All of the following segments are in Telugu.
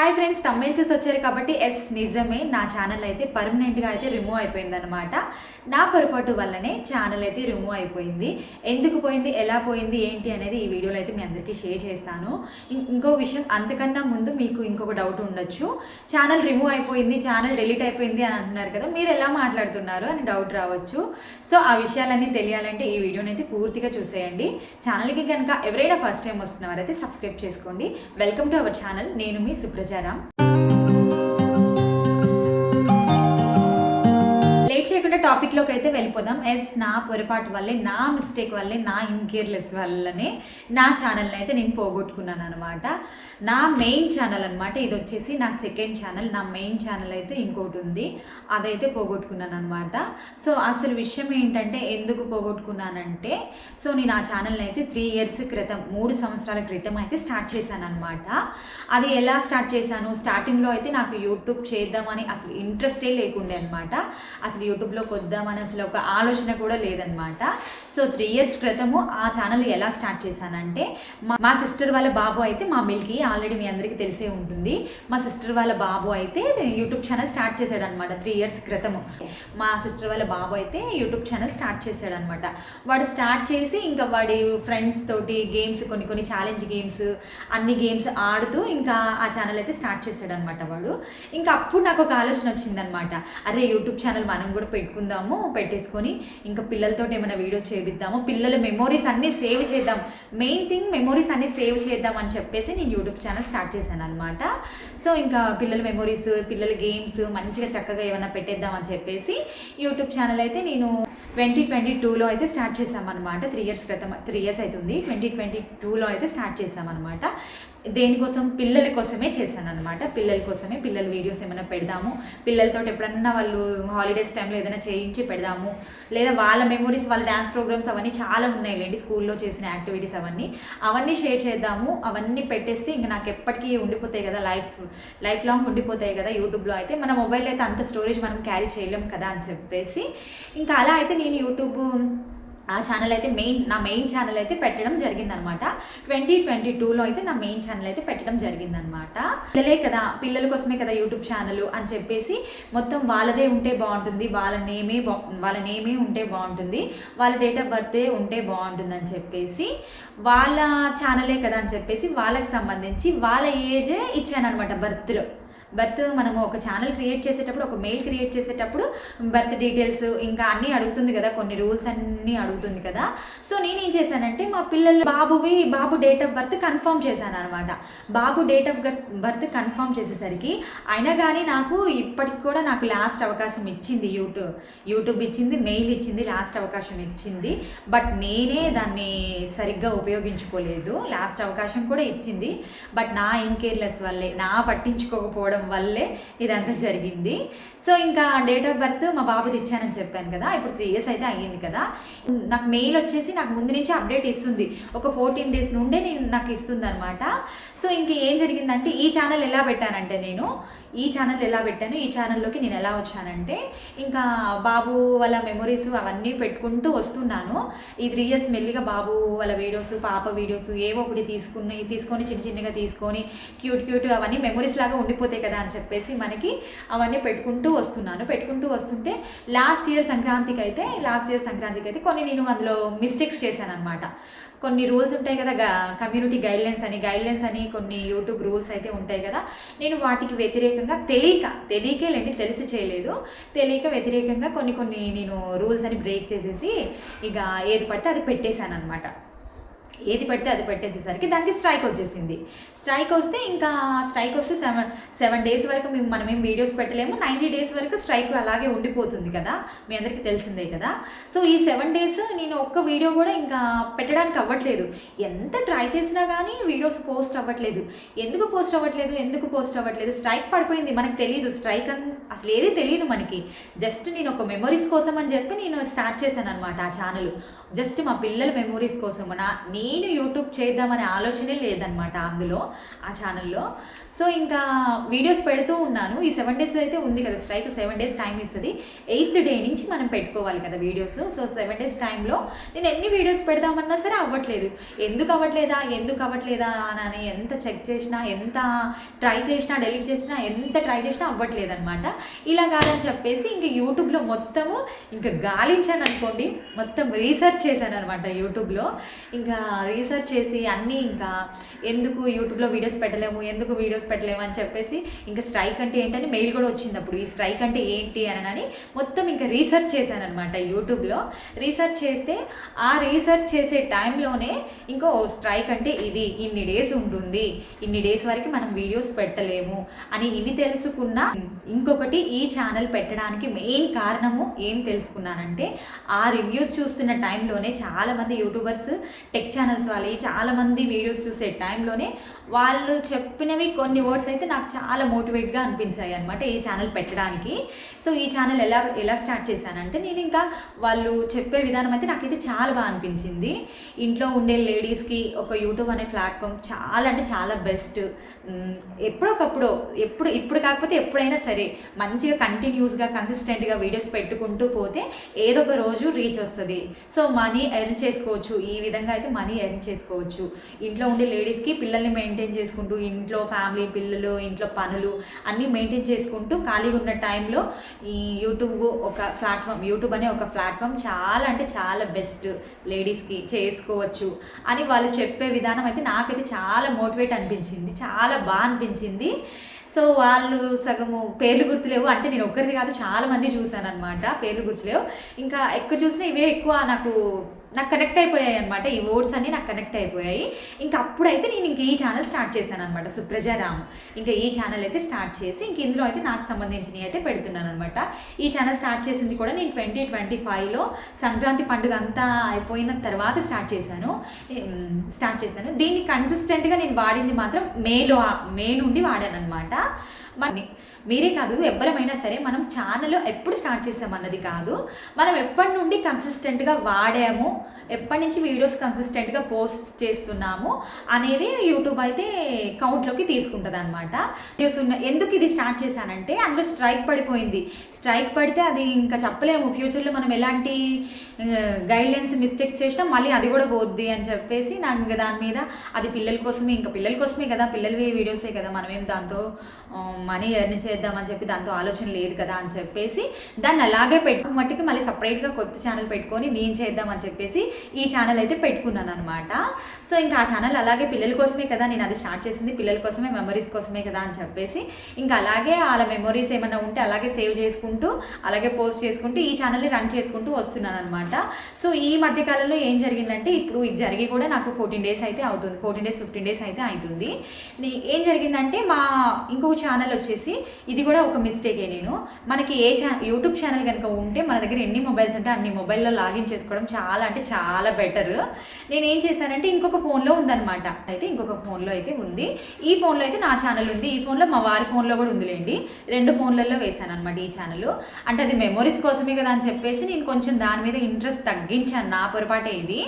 హాయ్ ఫ్రెండ్స్ తమిళ చూసి వచ్చారు కాబట్టి ఎస్ నిజమే. నా ఛానల్ అయితే పర్మనెంట్గా అయితే రిమూవ్ అయిపోయింది అనమాట నా పొరపాటు వల్లనే ఛానల్ అయితే రిమూవ్ అయిపోయింది. ఎందుకు పోయింది? ఎలా పోయింది? ఏంటి అనేది ఈ వీడియోలో అయితే మీ అందరికీ షేర్ చేస్తాను. ఇంకో విషయం అంతకన్నా ముందు మీకు ఇంకొక డౌట్ ఉండొచ్చు. ఛానల్ రిమూవ్ అయిపోయింది ఛానల్ డిలీట్ అయిపోయింది అని అంటున్నారు కదా మీరు ఎలా మాట్లాడుతున్నారు అని డౌట్ రావచ్చు. సో ఆ విషయాలన్నీ తెలియాలంటే ఈ వీడియోని అయితే పూర్తిగా చూసేయండి. ఛానల్కి కనుక ఎవరైనా ఫస్ట్ టైం వస్తున్నవారైతే సబ్స్క్రైబ్ చేసుకోండి. వెల్కమ్ టు అవర్ ఛానల్ నేను మీ సుప్రజ തരാം చేయకుండా టాపిక్లోకి అయితే వెళ్ళిపోదాం. ఎస్ నా పొరపాటు వల్లే నా మిస్టేక్ వల్లే నా ఇన్కేర్లెస్ వల్లనే నా ఛానల్ని అయితే నేను పోగొట్టుకున్నాను అనమాట నా మెయిన్ ఛానల్ అనమాట ఇది వచ్చేసి నా సెకండ్ ఛానల్ నా మెయిన్ ఛానల్ అయితే ఇంకోటి ఉంది. అదైతే పోగొట్టుకున్నాను అనమాట సో అసలు విషయం ఏంటంటే ఎందుకు పోగొట్టుకున్నానంటే సో నేను ఆ ఛానల్ని అయితే త్రీ ఇయర్స్ క్రితం మూడు సంవత్సరాల క్రితం అయితే స్టార్ట్ చేశాను అనమాట అది ఎలా స్టార్ట్ చేశాను? స్టార్టింగ్లో అయితే నాకు యూట్యూబ్ చేద్దామని అసలు ఇంట్రెస్టే లేకుండే అనమాట అసలు యూట్యూబ్లోకి వద్దామని అసలు ఒక ఆలోచన కూడా లేదనమాట సో త్రీ ఇయర్స్ క్రితము ఆ ఛానల్ ఎలా స్టార్ట్ చేశానంటే మా మా సిస్టర్ వాళ్ళ బాబు అయితే మా మిల్కి ఆల్రెడీ మీ అందరికీ తెలిసే ఉంటుంది. మా సిస్టర్ వాళ్ళ బాబు అయితే యూట్యూబ్ ఛానల్ స్టార్ట్ చేశాడు అనమాట త్రీ ఇయర్స్ క్రితము. మా సిస్టర్ వాళ్ళ బాబు అయితే యూట్యూబ్ ఛానల్ స్టార్ట్ చేశాడు అనమాట వాడు స్టార్ట్ చేసి ఇంకా వాడి ఫ్రెండ్స్ తోటి గేమ్స్ కొన్ని కొన్ని ఛాలెంజ్ గేమ్స్ అన్ని గేమ్స్ ఆడుతూ ఇంకా ఆ ఛానల్ అయితే స్టార్ట్ చేశాడు అనమాట వాడు. ఇంకా అప్పుడు నాకు ఒక ఆలోచన వచ్చిందనమాట అరే యూట్యూబ్ ఛానల్ మనం కూడా పెట్టుకుందాము పెట్టేసుకొని ఇంకా పిల్లలతో ఏమైనా వీడియోస్ చేపిద్దాము. పిల్లల మెమోరీస్ అన్నీ సేవ్ చేద్దాం. మెయిన్ థింగ్ మెమోరీస్ అన్నీ సేవ్ చేద్దాం అని చెప్పేసి నేను యూట్యూబ్ ఛానల్ స్టార్ట్ చేశాను అనమాట సో ఇంకా పిల్లల మెమోరీస్ పిల్లల గేమ్స్ మంచిగా చక్కగా ఏమైనా పెట్టేద్దాం అని చెప్పేసి యూట్యూబ్ ఛానల్ అయితే నేను ట్వంటీ ట్వంటీ టూలో అయితే స్టార్ట్ చేశామన్నమాట. త్రీ ఇయర్స్ క్రితం త్రీ ఇయర్స్ అవుతుంది ట్వంటీ ట్వంటీ టూలో అయితే స్టార్ట్ చేశామన్నమాట. దేనికోసం? పిల్లల కోసమే చేశాను అనమాట పిల్లల కోసమే పిల్లల వీడియోస్ ఏమైనా పెడదాము. పిల్లలతో ఎప్పుడన్నా వాళ్ళు హాలిడేస్ టైంలో ఏదైనా చేయించి పెడదాము. లేదా వాళ్ళ మెమొరీస్ వాళ్ళ డ్యాన్స్ ప్రోగ్రామ్స్ అవన్నీ చాలా ఉన్నాయి లేండి స్కూల్లో చేసిన యాక్టివిటీస్ అవన్నీ. అవన్నీ షేర్ చేద్దాము. అవన్నీ పెట్టేస్తే ఇంకా నాకు ఎప్పటికీ ఉండిపోతాయి కదా లైఫ్ లైఫ్ లాంగ్ ఉండిపోతాయి కదా యూట్యూబ్లో అయితే. మన మొబైల్ అయితే అంత స్టోరేజ్ మనం క్యారీ చేయలేం కదా అని చెప్పేసి. ఇంకా అలా అయితే నేను యూట్యూబ్ ఆ ఛానల్ అయితే మెయిన్ నా మెయిన్ ఛానల్ అయితే పెట్టడం జరిగిందనమాట. ట్వంటీ ట్వంటీ టూలో అయితే నా మెయిన్ ఛానల్ అయితే పెట్టడం జరిగిందనమాట. పిల్లలే కదా పిల్లల కోసమే కదా యూట్యూబ్ ఛానల్ అని చెప్పేసి మొత్తం వాళ్ళదే ఉంటే బాగుంటుంది వాళ్ళ నేమే బా వాళ్ళ నేమే ఉంటే బాగుంటుంది వాళ్ళ డేట్ ఆఫ్ బర్త్డే ఉంటే బాగుంటుంది అని చెప్పేసి వాళ్ళ ఛానలే కదా అని చెప్పేసి వాళ్ళకి సంబంధించి వాళ్ళ ఏజే ఇచ్చానమాట బర్త్లో బర్త్ మనము ఒక ఛానల్ క్రియేట్ చేసేటప్పుడు ఒక మెయిల్ క్రియేట్ చేసేటప్పుడు బర్త్ డీటెయిల్స్ ఇంకా అన్నీ అడుగుతుంది కదా కొన్ని రూల్స్ అన్నీ అడుగుతుంది కదా. సో నేను ఏం చేశానంటే మా పిల్లలు బాబువి బాబు డేట్ ఆఫ్ బర్త్ కన్ఫర్మ్ చేశాను అనమాట బాబు డేట్ ఆఫ్ బర్త్ కన్ఫర్మ్ చేసేసరికి అయినా కానీ నాకు ఇప్పటికి కూడా నాకు లాస్ట్ అవకాశం ఇచ్చింది యూట్యూబ్ యూట్యూబ్ ఇచ్చింది మెయిల్ ఇచ్చింది లాస్ట్ అవకాశం ఇచ్చింది. బట్ నేనే దాన్ని సరిగ్గా ఉపయోగించుకోలేదు. లాస్ట్ అవకాశం కూడా ఇచ్చింది. బట్ నా ఇన్కేర్లెస్ వల్లే నా పట్టించుకోకపోవడం వల్లే ఇదంతా జరిగింది. సో ఇంకా డేట్ ఆఫ్ బర్త్ మా బాబుది ఇచ్చానని చెప్పాను కదా. ఇప్పుడు త్రీ ఇయర్స్ అయితే అయ్యింది కదా. నాకు మెయిల్ వచ్చేసి నాకు ముందు నుంచి అప్డేట్ ఇస్తుంది. ఒక ఫోర్టీన్ డేస్ నుండే నేను నాకు ఇస్తుంది అనమాట సో ఇంక ఏం జరిగిందంటే ఈ ఛానల్ ఎలా పెట్టానంటే నేను ఈ ఛానల్ ఎలా పెట్టాను ఈ ఛానల్లోకి నేను ఎలా వచ్చానంటే ఇంకా బాబు వాళ్ళ మెమొరీస్ అవన్నీ పెట్టుకుంటూ వస్తున్నాను. ఈ త్రీ ఇయర్స్ మెల్లిగా బాబు వాళ్ళ వీడియోస్ పాప వీడియోస్ ఏవో ఒకటి తీసుకుని తీసుకొని చిన్న చిన్నగా తీసుకొని క్యూట్ క్యూట్ అవన్నీ మెమొరీస్ లాగా ఉండిపోతాయి కదా అని చెప్పేసి మనకి అవన్నీ పెట్టుకుంటూ వస్తున్నాను. పెట్టుకుంటూ వస్తుంటే లాస్ట్ ఇయర్ సంక్రాంతికి అయితే లాస్ట్ ఇయర్ సంక్రాంతికి అయితే కొన్ని నేను అందులో మిస్టేక్స్ చేశాను అనమాట కొన్ని రూల్స్ ఉంటాయి కదా కమ్యూనిటీ గైడ్లైన్స్ అని గైడ్లైన్స్ అని కొన్ని యూట్యూబ్ రూల్స్ అయితే ఉంటాయి కదా నేను వాటికి వ్యతిరేకంగా తెలియక తెలియకే లేండి తెలిసి చేయలేదు. తెలియక వ్యతిరేకంగా కొన్ని కొన్ని నేను రూల్స్ అని బ్రేక్ చేసేసి ఇక ఏది పడితే అది పెట్టేశాను అనమాట ఏది పడితే అది పెట్టేసేసరికి దానికి స్ట్రైక్ వచ్చేసింది. స్ట్రైక్ వస్తే ఇంకా స్ట్రైక్ వస్తే సెవెన్ సెవెన్ డేస్ వరకు మేము మనం ఏం వీడియోస్ పెట్టలేము. నైంటీ డేస్ వరకు స్ట్రైక్ అలాగే ఉండిపోతుంది కదా మీ అందరికీ తెలిసిందే కదా. సో ఈ సెవెన్ డేస్ నేను ఒక్క వీడియో కూడా ఇంకా పెట్టడానికి అవ్వట్లేదు. ఎంత ట్రై చేసినా కానీ వీడియోస్ పోస్ట్ అవ్వట్లేదు. ఎందుకు పోస్ట్ అవ్వట్లేదు? ఎందుకు పోస్ట్ అవ్వట్లేదు? స్ట్రైక్ పడిపోయింది మనకు తెలియదు స్ట్రైక్ అన్ అసలు ఏది తెలియదు మనకి. జస్ట్ నేను ఒక మెమొరీస్ కోసం అని చెప్పి నేను స్టార్ట్ చేశాను అనమాట ఆ ఛానల్. జస్ట్ మా పిల్లల మెమొరీస్ కోసం. నా నీ నేను యూట్యూబ్ చేద్దామనే ఆలోచనే లేదనమాట అందులో ఆ ఛానల్లో సో ఇంకా వీడియోస్ పెడుతూ ఉన్నాను. ఈ సెవెన్ డేస్ అయితే ఉంది కదా స్ట్రైక్ సెవెన్ డేస్ టైం ఇస్తుంది. ఎయిత్ డే నుంచి మనం పెట్టుకోవాలి కదా వీడియోస్ సో సెవెన్ డేస్ టైంలో నేను ఎన్ని వీడియోస్ పెడదామన్నా సరే అవ్వట్లేదు. ఎందుకు అవ్వట్లేదా? ఎందుకు అవ్వట్లేదా అని ఎంత చెక్ చేసినా ఎంత ట్రై చేసినా డెలిట్ చేసినా ఎంత ట్రై చేసినా అవ్వట్లేదు అనమాట ఇలా కాదని చెప్పేసి ఇంక యూట్యూబ్లో మొత్తము ఇంకా గాలించాను అనుకోండి మొత్తం రీసెర్చ్ చేశాను అనమాట యూట్యూబ్లో ఇంకా రీసెర్చ్ చేసి అన్నీ ఇంకా ఎందుకు యూట్యూబ్లో వీడియోస్ పెట్టలేము ఎందుకు వీడియోస్ పెట్టలేము అని చెప్పేసి ఇంకా స్ట్రైక్ అంటే ఏంటని మెయిల్ కూడా వచ్చింది అప్పుడు. ఈ స్ట్రైక్ అంటే ఏంటి అని అని మొత్తం ఇంకా రీసెర్చ్ చేశాను అనమాట యూట్యూబ్లో రీసెర్చ్ చేస్తే ఆ రీసెర్చ్ చేసే టైంలోనే ఇంకో స్ట్రైక్ అంటే ఇది. ఇన్ని డేస్ ఉంటుంది. ఇన్ని డేస్ వరకు మనం వీడియోస్ పెట్టలేము అని ఇవి తెలుసుకున్న ఇంకొకటి ఈ ఛానల్ పెట్టడానికి మెయిన్ కారణము ఏం తెలుసుకున్నానంటే ఆ రివ్యూస్ చూస్తున్న టైంలోనే చాలామంది యూట్యూబర్స్ టెక్ ఛానల్స్ వాళ్ళు చాలామంది వీడియోస్ చూసే టైంలోనే వాళ్ళు చెప్పినవి కొన్ని వర్డ్స్ అయితే నాకు చాలా మోటివేట్గా అనిపించాయి అనమాట ఈ ఛానల్ పెట్టడానికి. సో ఈ ఛానల్ ఎలా ఎలా స్టార్ట్ చేశానంటే నేను ఇంకా వాళ్ళు చెప్పే విధానం అయితే నాకైతే చాలా బాగా అనిపించింది. ఇంట్లో ఉండే లేడీస్కి ఒక యూట్యూబ్ అనే ప్లాట్ఫామ్ చాలా అంటే చాలా బెస్ట్ ఎప్పుడొకప్పుడు ఎప్పుడు ఇప్పుడు కాకపోతే ఎప్పుడైనా సరే మంచిగా కంటిన్యూస్గా కన్సిస్టెంట్గా వీడియోస్ పెట్టుకుంటూ పోతే ఏదో ఒక రోజు రీచ్ వస్తుంది. సో మనీ ఎర్న్ చేసుకోవచ్చు. ఈ విధంగా అయితే మనీ ఎర్న్ చేసుకోవచ్చు. ఇంట్లో ఉండే లేడీస్కి పిల్లల్ని మెయింటైన్ చేసుకుంటూ ఇంట్లో ఫ్యామిలీ పిల్లలు ఇంట్లో పనులు అన్నీ మెయింటైన్ చేసుకుంటూ ఖాళీగా ఉన్న టైంలో ఈ యూట్యూబ్ ఒక ప్లాట్ఫామ్ యూట్యూబ్ అనే ఒక ప్లాట్ఫామ్ చాలా అంటే చాలా బెస్ట్ లేడీస్కి చేసుకోవచ్చు. అని వాళ్ళు చెప్పే విధానం అయితే నాకైతే చాలా మోటివేట్ అనిపించింది. చాలా బాగా అనిపించింది. సో వాళ్ళు సగము పేర్లు గుర్తులేవు. అంటే నేను ఒక్కరిది కాదు చాలా మంది చూశాను అనమాట పేర్లు గుర్తులేవు. ఇంకా ఎక్కడ చూసినా ఇవే ఎక్కువ నాకు నాకు కనెక్ట్ అయిపోయాయి అనమాట ఈ వర్డ్స్ అన్నీ నాకు కనెక్ట్ అయిపోయాయి. ఇంకా అప్పుడైతే నేను ఇంక ఈ ఛానల్ స్టార్ట్ చేశాను అనమాట సుప్రజ రామ్. ఇంకా ఈ ఛానల్ అయితే స్టార్ట్ చేసి ఇంక ఇందులో అయితే నాకు సంబంధించినవి అయితే పెడుతున్నాను అనమాట ఈ ఛానల్ స్టార్ట్ చేసింది కూడా నేను ట్వంటీ ట్వంటీ ఫైవ్లో సంక్రాంతి పండుగ అంతా అయిపోయిన తర్వాత స్టార్ట్ చేశాను. స్టార్ట్ చేశాను. దీన్ని కన్సిస్టెంట్గా నేను వాడింది మాత్రం మేలో మే నుండి వాడాను అనమాట మరి మీరే కాదు ఎవరమైనా సరే మనం ఛానల్ ఎప్పుడు స్టార్ట్ చేసామన్నది కాదు. మనం ఎప్పటి నుండి కన్సిస్టెంట్గా వాడాము ఎప్పటి నుంచి వీడియోస్ కన్సిస్టెంట్గా పోస్ట్ చేస్తున్నాము అనేది యూట్యూబ్ అయితే కౌంట్లోకి తీసుకుంటుంది అనమాట ఎందుకు ఇది స్టార్ట్ చేశానంటే అందులో స్ట్రైక్ పడిపోయింది. స్ట్రైక్ పడితే అది ఇంకా చెప్పలేము. ఫ్యూచర్లో మనం ఎలాంటి గైడ్లైన్స్ మిస్టేక్ చేసినా మళ్ళీ అది కూడా పోద్ది అని చెప్పేసి నాకు ఇంకా దాని మీద అది పిల్లల కోసమే ఇంకా పిల్లల కోసమే కదా పిల్లలవి వీడియోసే కదా మనమేం దాంతో మనీ ఎర్న్ చేద్దామని చెప్పి దాంతో ఆలోచన లేదు కదా అని చెప్పేసి దాన్ని అలాగే పెట్టు మట్టుకు మళ్ళీ సపరేట్గా కొత్త ఛానల్ పెట్టుకొని నేను చేద్దామని చెప్పేసి ఈ ఛానల్ అయితే పెట్టుకున్నాను అనమాట సో ఇంకా ఆ ఛానల్ అలాగే పిల్లల కోసమే కదా నేను అది స్టార్ట్ చేసింది. పిల్లల కోసమే మెమరీస్ కోసమే కదా అని చెప్పేసి ఇంకా అలాగే వాళ్ళ మెమరీస్ ఏమైనా ఉంటే అలాగే సేవ్ చేసుకుంటూ అలాగే పోస్ట్ చేసుకుంటూ ఈ ఛానల్ని రన్ చేసుకుంటూ వస్తున్నాను అనమాట సో ఈ మధ్యకాలంలో ఏం జరిగిందంటే ఇప్పుడు ఇది జరిగి కూడా నాకు ఫోర్టీన్ డేస్ అయితే అవుతుంది. ఫోర్టీన్ డేస్ ఫిఫ్టీన్ డేస్ అయితే అవుతుంది ఏం జరిగిందంటే మా ఇంకొక ఛానల్ వచ్చేసి ఇది కూడా ఒక మిస్టేకే నేను. మనకి ఏ ఛా యూట్యూబ్ ఛానల్ కనుక ఉంటే మన దగ్గర ఎన్ని మొబైల్స్ ఉంటే అన్ని మొబైల్లో లాగిన్ చేసుకోవడం చాలా అంటే చాలా బెటర్. నేను ఏం చేశానంటే ఇంకొక ఫోన్లో ఉందన్నమాట. అయితే ఇంకొక ఫోన్లో అయితే ఉంది. ఈ ఫోన్లో అయితే నా ఛానల్ ఉంది. ఈ ఫోన్లో మా వారి ఫోన్లో కూడా ఉందిలేండి. రెండు ఫోన్లలో వేశాను అనమాట ఈ ఛానల్. అంటే అది మెమొరీస్ కోసమే కదా అని చెప్పేసి నేను కొంచెం దాని మీద ఇంట్రెస్ట్ తగ్గించాను. నా పొరపాటే ఇది.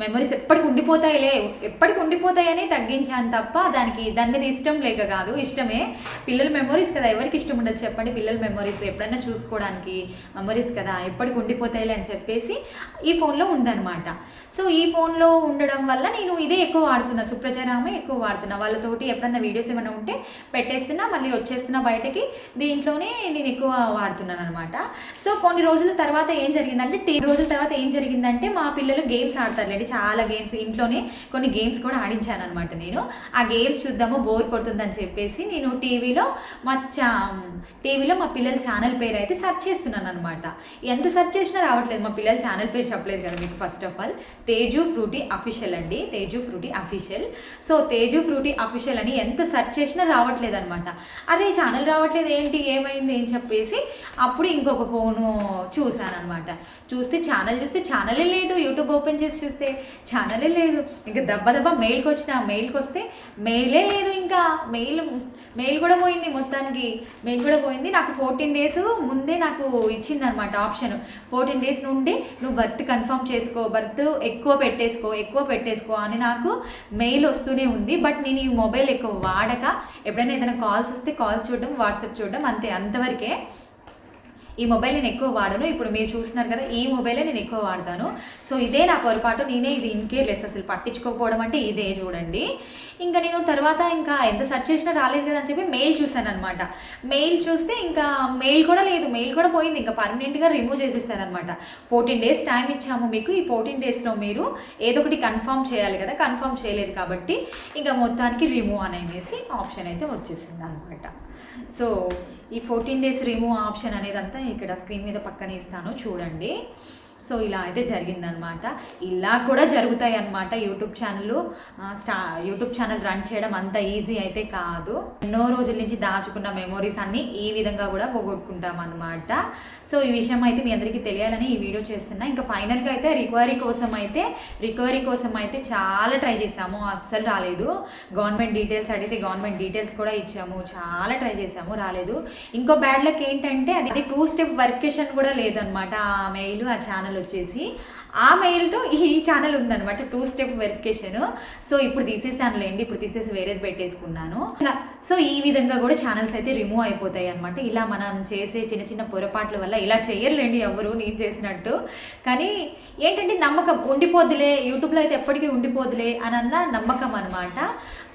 మెమరీస్ ఎప్పటికి ఉండిపోతాయిలే. ఎప్పటికి ఉండిపోతాయని తగ్గించాను తప్ప దానికి దాని మీద ఇష్టం లేక కాదు. ఇష్టమే పిల్లల మెమరీస్ కదా. ఎవరికి ఇష్టం ఉండదు చెప్పండి. పిల్లల మెమరీస్ ఎప్పుడైనా చూసుకోవడానికి మెమరీస్ కదా. ఎప్పటికి ఉండిపోతాయిలే అని చెప్పేసి ఈ ఫోన్లో ఉందన్నమాట. సో ఈ ఫోన్లో ఉండడం వల్ల నేను ఇదే ఎక్కువ వాడుతున్నా. సుప్రచారమే ఎక్కువ వాడుతున్నా. వాళ్ళతోటి ఎప్పుడన్నా వీడియోస్ ఏమైనా ఉంటే పెట్టేస్తున్నా మళ్ళీ వచ్చేస్తున్నా బయటకి దీంట్లోనే నేను ఎక్కువ వాడుతున్నాను అనమాట సో కొన్ని రోజుల తర్వాత ఏం జరిగిందంటే టీ రోజుల తర్వాత ఏం జరిగిందంటే మా పిల్లలు గేమ్స్ ఆడతారులేండి. చాలా గేమ్స్ ఇంట్లోనే కొన్ని గేమ్స్ కూడా ఆడించాను అనమాట నేను. ఆ గేమ్స్ చూద్దాము బోర్ కొడుతుందని చెప్పేసి నేను టీవీలో మా చా టీవీలో మా పిల్లల ఛానల్ పేరు అయితే సెర్చ్ చేస్తున్నాను అనమాట ఎంత సెర్చ్ చేసినా రావట్లేదు. మా పిల్లల ఛానల్ పేరు చెప్పలేదు కదా మీకు first of all Teju Fruity official అండి. Teju Fruity official so Teju Fruity official అని ఎంత సెర్చ్ చేసినా రావట్లేదు అనమాట అరే ఛానల్ రావట్లేదు. ఏంటి? ఏమైంది? అని చెప్పేసి అప్పుడు ఇంకొక ఫోను చూశాను అనమాట చూస్తే ఛానల్ చూస్తే ఛానలే లేదు. యూట్యూబ్ ఓపెన్ చేసి చూస్తే ఛానలే లేదు. ఇంకా దెబ్బ దెబ్బ మెయిల్కి వచ్చిన మెయిల్కి వస్తే మెయిలే లేదు ఇంకా. మెయిల్ మెయిల్ కూడా పోయింది మొత్తానికి. మెయిల్ కూడా పోయింది. నాకు ఫోర్టీన్ డేస్ ముందే నాకు ఇచ్చిందనమాట ఆప్షన్. ఫోర్టీన్ డేస్ నుండి నువ్వు బర్త్ కన్ఫర్మ్ చేసుకో బర్త్ ఎక్కువ పెట్టేసుకో ఎక్కువ పెట్టేసుకో అని నాకు మెయిల్ వస్తూనే ఉంది. బట్ నేను ఈ మొబైల్ ఎక్కువ వాడక. ఎప్పుడైనా ఏదైనా కాల్స్ వస్తే కాల్స్ చూడడం వాట్సాప్ చూడడం అంతే. అంతవరకే ఈ మొబైల్ నేను ఎక్కువ వాడను. ఇప్పుడు మీరు చూస్తున్నారు కదా ఈ మొబైలే నేను ఎక్కువ వాడతాను. సో ఇదే నా పొరపాటు. నేనే ఇది ఇన్కేర్లెస్ అసలు పట్టించుకోకపోవడం అంటే ఇదే చూడండి. ఇంకా నేను తర్వాత ఇంకా ఎంత సెర్చ్ చేసినా రాలేదు కదా అని చెప్పి మెయిల్ చూశాను అనమాట మెయిల్ చూస్తే ఇంకా మెయిల్ కూడా లేదు. మెయిల్ కూడా పోయింది. ఇంకా పర్మనెంట్గా రిమూవ్ చేసేసారనమాట ఫోర్టీన్ డేస్ టైం ఇచ్చాము మీకు. ఈ ఫోర్టీన్ డేస్లో మీరు ఏదో ఒకటి కన్ఫర్మ్ చేయాలి కదా. కన్ఫర్మ్ చేయలేదు కాబట్టి ఇంకా మొత్తానికి రిమూవ్ అనేసి ఆప్షన్ అయితే వచ్చేసింది అనమాట సో ఈ ఫోర్టీన్ డేస్ రిమూవ్ ఆప్షన్ అనేది అంతా ఇక్కడ స్క్రీన్ మీద పక్కన ఇస్తాను చూడండి. సో ఇలా అయితే జరిగిందనమాట. ఇలా కూడా జరుగుతాయి అన్నమాట యూట్యూబ్ ఛానల్. స్టా యూట్యూబ్ ఛానల్ రన్ చేయడం అంత ఈజీ అయితే కాదు. ఎన్నో రోజుల నుంచి దాచుకున్న మెమోరీస్ అన్నీ ఈ విధంగా కూడా పోగొట్టుకుంటాం అనమాట సో ఈ విషయం అయితే మీ అందరికీ తెలియాలని ఈ వీడియో చేస్తున్నా. ఇంకా ఫైనల్గా అయితే రికవరీ కోసం అయితే రికవరీ కోసం అయితే చాలా ట్రై చేసాము. అస్సలు రాలేదు. గవర్నమెంట్ డీటెయిల్స్ అడిగితే గవర్నమెంట్ డీటెయిల్స్ కూడా ఇచ్చాము. చాలా ట్రై చేసాము రాలేదు. ఇంకో బ్యాడ్ లక్ ఏంటంటే అది టూ స్టెప్ వెరిఫికేషన్ కూడా లేదనమాట ఆ మెయిల్ ఆ ఛానల్ ఛానల్ వచ్చేసి ఆ మెయిల్తో ఈ ఛానల్ ఉందన్నమాట టూ స్టెప్ వెరిఫికేషన్ సో ఇప్పుడు తీసేసానులేండి ఇప్పుడు తీసేసి వేరేది పెట్టేసుకున్నాను. సో ఈ విధంగా కూడా ఛానల్స్ అయితే రిమూవ్ అయిపోతాయి అనమాట ఇలా మనం చేసే చిన్న చిన్న పొరపాట్ల వల్ల ఇలా చేయర్లేండి ఎవరు నేను చేసినట్టు. కానీ ఏంటంటే నమ్మకం ఉండిపోద్దులే యూట్యూబ్లో అయితే ఎప్పటికీ ఉండిపోదులే అని అన్న నమ్మకం అనమాట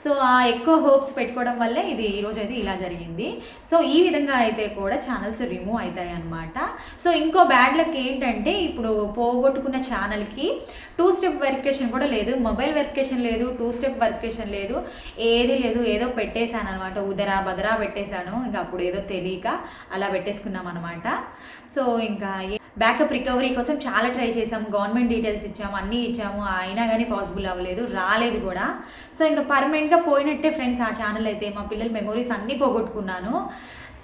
సో ఆ ఎక్కువ హోప్స్ పెట్టుకోవడం వల్లే ఇది ఈరోజు అయితే ఇలా జరిగింది. సో ఈ విధంగా అయితే కూడా ఛానల్స్ రిమూవ్ అవుతాయి అనమాట సో ఇంకో బ్యాడ్ లక్ ఏంటంటే ఇప్పుడు పోగొట్టుకున్న ఛానల్కి టూ స్టెప్ వెరిఫికేషన్ కూడా లేదు. మొబైల్ వెరిఫికేషన్ లేదు. టూ స్టెప్ వెరిఫికేషన్ లేదు. ఏది లేదు. ఏదో పెట్టేశాను అనమాట ఉదరా బదరా పెట్టేశాను. ఇంకా అప్పుడు ఏదో తెలియక అలా పెట్టేసుకున్నాం అనమాట సో ఇంకా బ్యాకప్ రికవరీ కోసం చాలా ట్రై చేసాం గవర్నమెంట్ డీటెయిల్స్ ఇచ్చాము. అన్నీ ఇచ్చాము. అయినా కానీ పాసిబుల్ అవ్వలేదు. రాలేదు కూడా. సో ఇంకా పర్మనెంట్గా పోయినట్టే ఫ్రెండ్స్ ఆ ఛానల్ అయితే. మా పిల్లల మెమొరీస్ అన్నీ పోగొట్టుకున్నాను.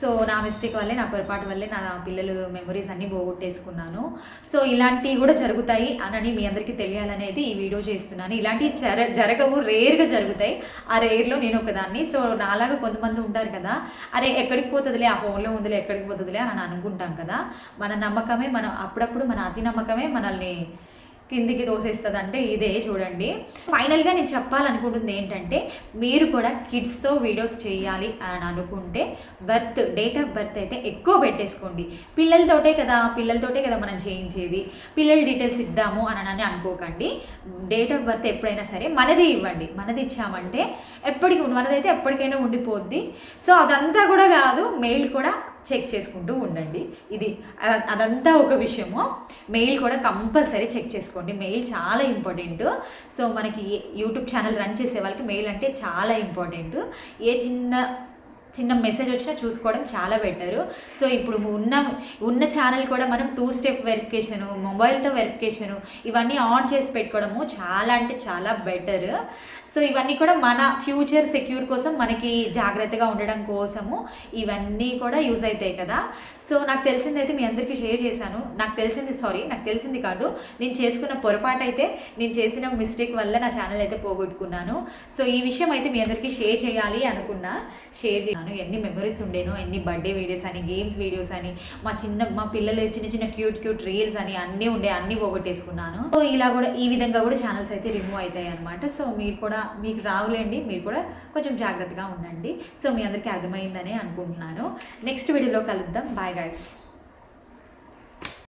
సో నా మిస్టేక్ వల్లే నా పొరపాటు వల్లే నా పిల్లలు మెమరీస్ అన్నీ పోగొట్టేసుకున్నాను. సో ఇలాంటివి కూడా జరుగుతాయి అని మీ అందరికీ తెలియాలనేది ఈ వీడియో చేస్తున్నాను. ఇలాంటివి జర జరగవు రేర్గా జరుగుతాయి. ఆ రేర్లో నేను ఒకదాన్ని. సో నాలాగా కొంతమంది ఉంటారు కదా అరే ఎక్కడికి పోతుందిలే ఆ ఫోన్లో ఉందిలే ఎక్కడికి పోతుందిలే అని అనుకుంటాం కదా. మన నమ్మకమే మన అప్పుడప్పుడు మన అతి నమ్మకమే మనల్ని కిందికి తోసేస్తుంది అంటే ఇదే చూడండి. ఫైనల్గా నేను చెప్పాలనుకుంటుంది ఏంటంటే మీరు కూడా కిడ్స్తో వీడియోస్ చేయాలి అని అనుకుంటే బర్త్ డేట్ ఆఫ్ బర్త్ అయితే ఎక్కువ పెట్టేసుకోండి. పిల్లలతోటే కదా పిల్లలతోటే కదా మనం చేయించేది. పిల్లల డీటెయిల్స్ ఇద్దాము అని అనుకోకండి. డేట్ ఆఫ్ బర్త్ ఎప్పుడైనా సరే మనది ఇవ్వండి. మనది ఇచ్చామంటే ఎప్పటికి మనదైతే ఎప్పటికైనా ఉండిపోద్ది. సో అదంతా కూడా కాదు మెయిల్ కూడా చెక్ చేసుకుంటూ ఉండండి. ఇది అదంతా ఒక విషయము. మెయిల్ కూడా కంపల్సరీ చెక్ చేసుకోండి. మెయిల్ చాలా ఇంపార్టెంట్. సో మనకి యూట్యూబ్ ఛానల్ రన్ చేసే వాళ్ళకి మెయిల్ అంటే చాలా ఇంపార్టెంట్. ఏ చిన్న చిన్న మెసేజ్ వచ్చినా చూసుకోవడం చాలా బెటరు సో ఇప్పుడు ఉన్న ఉన్న ఛానల్ కూడా మనం టూ స్టెప్ వెరిఫికేషన్ మొబైల్తో వెరిఫికేషను ఇవన్నీ ఆన్ చేసి పెట్టుకోవడము చాలా అంటే చాలా బెటర్ సో ఇవన్నీ కూడా మన ఫ్యూచర్ సెక్యూర్ కోసం మనకి జాగ్రత్తగా ఉండడం కోసము ఇవన్నీ కూడా యూజ్ అవుతాయి కదా. సో నాకు తెలిసింది అయితే మీ అందరికీ షేర్ చేశాను. నాకు తెలిసింది సారీ నాకు తెలిసింది కాదు. నేను చేసుకున్న పొరపాటు అయితే నేను చేసిన మిస్టేక్ వల్ల నా ఛానల్ అయితే పోగొట్టుకున్నాను. సో ఈ విషయం అయితే మీ అందరికీ షేర్ చేయాలి అనుకున్నా. షేర్ చేయాలి చేశాను ఎన్ని మెమరీస్ ఉండేనో ఎన్ని బర్త్డే వీడియోస్ అని గేమ్స్ వీడియోస్ అని మా చిన్న మా పిల్లలు చిన్న చిన్న క్యూట్ క్యూట్ రీల్స్ అని అన్నీ ఉండే అన్నీ పోగొట్టేసుకున్నాను. సో ఇలా కూడా ఈ విధంగా కూడా ఛానల్స్ అయితే రిమూవ్ అవుతాయి అనమాట సో మీరు కూడా మీకు రావులేండి మీరు కూడా కొంచెం జాగ్రత్తగా ఉండండి. సో మీ అందరికీ అర్థమైందని అనుకుంటున్నాను. నెక్స్ట్ వీడియోలో కలుద్దాం. Bye guys